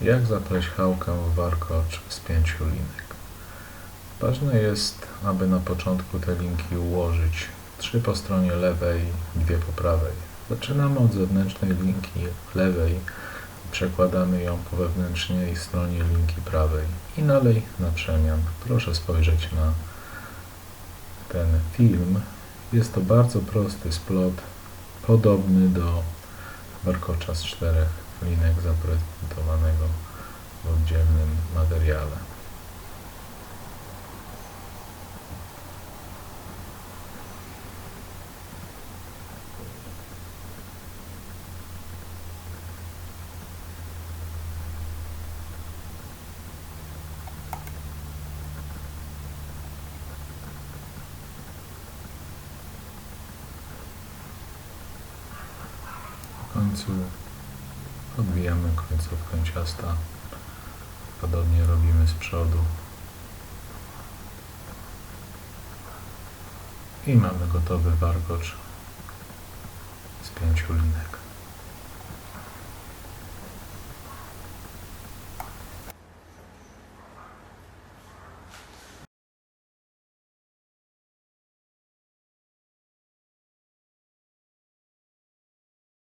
Jak zapleć chałkę w warkocz z pięciu linek? Ważne jest, aby na początku te linki ułożyć. Trzy po stronie lewej, dwie po prawej. Zaczynamy od zewnętrznej linki lewej przekładamy ją po wewnętrznej stronie linki prawej i dalej na przemian. Proszę spojrzeć na ten film. Jest to bardzo prosty splot, podobny do warkocza z czterech linek zaprezentowanego w oddzielnym materiale. Odbijamy końcówkę ciasta. Podobnie robimy z przodu. I mamy gotowy warkocz z pięciu linek.